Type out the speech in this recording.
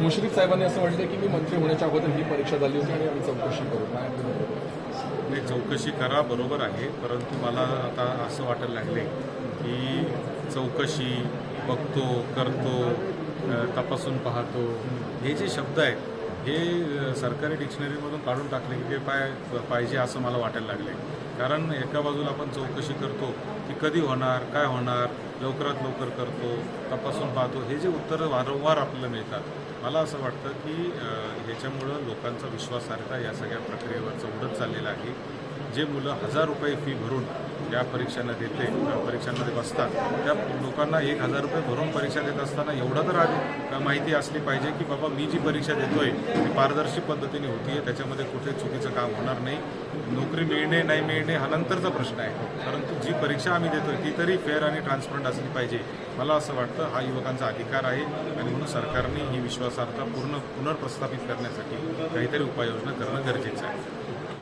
मुश्रीफ साहेबांनी असं म्हटलं की मी मंत्री होण्याच्या अगोदर ही परीक्षा झाली होती आणि आम्ही चौकशी करू. नाही चौकशी करा बरोबर आहे. परंतु मला आता असं वाटायला लागले की चौकशी बघतो करतो तपासून पाहतो. हे जे शब्द आहेत हे सरकारी डिक्शनरीमधून काढून टाकले की ते पाय पाहिजे असं मला वाटायला लागले कारण एका बाजूला आपण चौकशी करतो की कधी होणार काय होणार लवकरात लवकर करतो तपासून पाहतो. हे जे उत्तरं वारंवार आपल्याला मिळतात मला असं वाटतं की ह्याच्यामुळं लोकांचा विश्वासार्हता या सगळ्या प्रक्रियेवरचं उडत चाललेलं आहे. जे मुलं हजार रुपये फी भरून या परीक्षांना देते परीक्षांमध्ये बसतात त्या लोकांना एक हजार रुपये भरून परीक्षा देत असताना एवढं तर आधी माहिती असली पाहिजे की बाबा मी जी परीक्षा देतोय ती पारदर्शी पद्धतीने होती आहे त्याच्यामध्ये कुठे चुकीचं काम होणार नाही. नोकरी मिळणे नाही मिळणे हा नंतरचा प्रश्न आहे. परंतु जी परीक्षा आम्ही देतोय ती तरी फेअर आणि ट्रान्सपरंट असली पाहिजे. मला असं वाटतं हा युवकांचा अधिकार आहे आणि म्हणून सरकारने ही विश्वासार्हता पूर्ण पुनर्प्रस्थापित करण्यासाठी काहीतरी उपाययोजना करणं गरजेचं आहे.